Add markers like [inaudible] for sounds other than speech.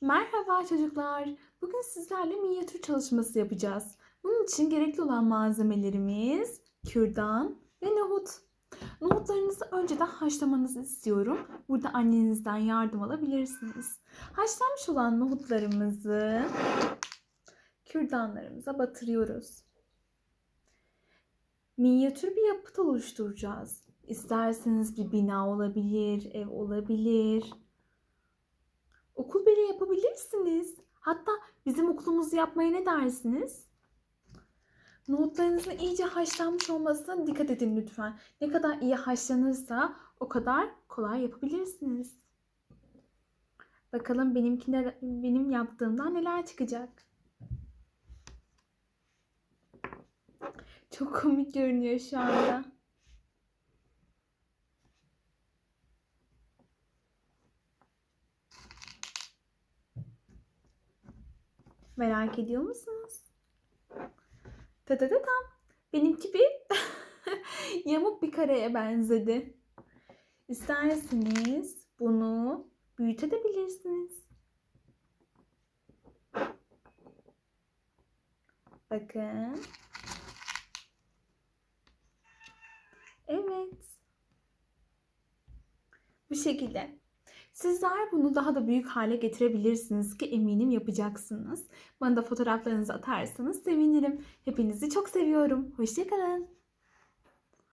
Merhaba çocuklar. Bugün sizlerle minyatür çalışması yapacağız. Bunun için gerekli olan malzemelerimiz kürdan ve nohut. Nohutlarınızı önceden haşlamanızı istiyorum. Burada annenizden yardım alabilirsiniz. Haşlanmış olan nohutlarımızı kürdanlarımıza batırıyoruz. Minyatür bir yapıt oluşturacağız. İsterseniz bir bina olabilir, ev olabilir. Okul bile yapabilirsiniz. Hatta bizim okulumuzu yapmaya ne dersiniz? Nohutlarınızın iyice haşlanmış olmasına dikkat edin lütfen. Ne kadar iyi haşlanırsa o kadar kolay yapabilirsiniz. Bakalım benimkine benim yaptığımdan neler çıkacak. Çok komik görünüyor şu anda. Merak ediyor musunuz? Ta ta ta tam. Benimki bir [laughs] yamuk bir kareye benzedi. İsterseniz bunu büyütebilirsiniz. Bakın. Evet. Bu şekilde. Sizler bunu daha da büyük hale getirebilirsiniz ki eminim yapacaksınız. Bana da fotoğraflarınızı atarsanız sevinirim. Hepinizi çok seviyorum. Hoşçakalın.